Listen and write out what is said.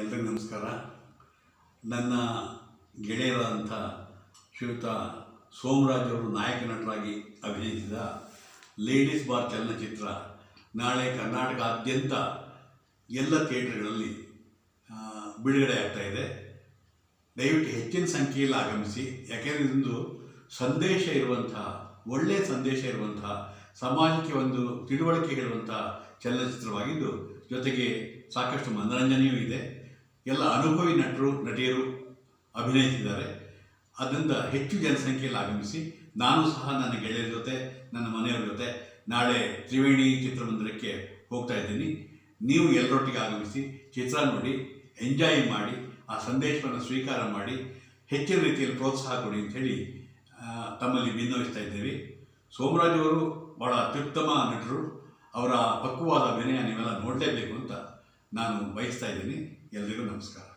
ಎಲ್ರಿಗೂ ನಮಸ್ಕಾರ. ನನ್ನ ಗೆಳೆಯರಾದಂಥ ಶ್ರೀಯುತ ಸೋಮರಾಜ್ ಅವರು ನಾಯಕ ನಟರಾಗಿ ಅಭಿನಯಿಸಿದ ಲೇಡೀಸ್ ಬಾರ್ ಚಲನಚಿತ್ರ ನಾಳೆ ಕರ್ನಾಟಕಾದ್ಯಂತ ಎಲ್ಲ ಥಿಯೇಟರ್ಗಳಲ್ಲಿ ಬಿಡುಗಡೆ ಆಗ್ತಾ ಇದೆ. ದಯವಿಟ್ಟು ಹೆಚ್ಚಿನ ಸಂಖ್ಯೆಯಲ್ಲಿ ಆಗಮಿಸಿ. ಯಾಕೆಂದರೆ ಇದೊಂದು ಸಂದೇಶ ಇರುವಂಥ ಒಳ್ಳೆಯ ಸಂದೇಶ ಇರುವಂಥ, ಸಮಾಜಕ್ಕೆ ಒಂದು ತಿಳುವಳಿಕೆ ಹೇಳುವಂಥ ಚಲನಚಿತ್ರವಾಗಿದ್ದು, ಜೊತೆಗೆ ಸಾಕಷ್ಟು ಮನರಂಜನೆಯೂ ಇದೆ. ಎಲ್ಲ ಅನುಭವಿ ನಟರು, ನಟಿಯರು ಅಭಿನಯಿಸಿದ್ದಾರೆ. ಅದರಿಂದ ಹೆಚ್ಚು ಜನಸಂಖ್ಯೆಯಲ್ಲಿ ಆಗಮಿಸಿ ನಾನು ಸಹ ನನ್ನ ಗೆಳೆಯರ ಜೊತೆ, ನನ್ನ ಮನೆಯವರ ಜೊತೆ ನಾಳೆ ತ್ರಿವೇಣಿ ಚಿತ್ರಮಂದಿರಕ್ಕೆ ಹೋಗ್ತಾ ಇದ್ದೀನಿ. ನೀವು ಎಲ್ಲರೊಟ್ಟಿಗೆ ಆಗಮಿಸಿ ಚಿತ್ರ ನೋಡಿ, ಎಂಜಾಯ್ ಮಾಡಿ, ಆ ಸಂದೇಶವನ್ನು ಸ್ವೀಕಾರ ಮಾಡಿ, ಹೆಚ್ಚಿನ ರೀತಿಯಲ್ಲಿ ಪ್ರೋತ್ಸಾಹ ಕೊಡಿ ಅಂಥೇಳಿ ತಮ್ಮಲ್ಲಿ ಭಿನ್ನವಿಸ್ತಾ ಇದ್ದೀವಿ. ಸೋಮರಾಜ್ ಅವರು ಬಹಳ ಅತ್ಯುತ್ತಮ ನಟರು. ಅವರ ಪಕ್ವವಾದ ವಿನಯ ನೀವೆಲ್ಲ ನೋಡಲೇಬೇಕು ಅಂತ ನಾನು ಬಯಸ್ತಾ ಇದ್ದೀನಿ. ಎಲ್ರಿಗೂ ನಮಸ್ಕಾರ.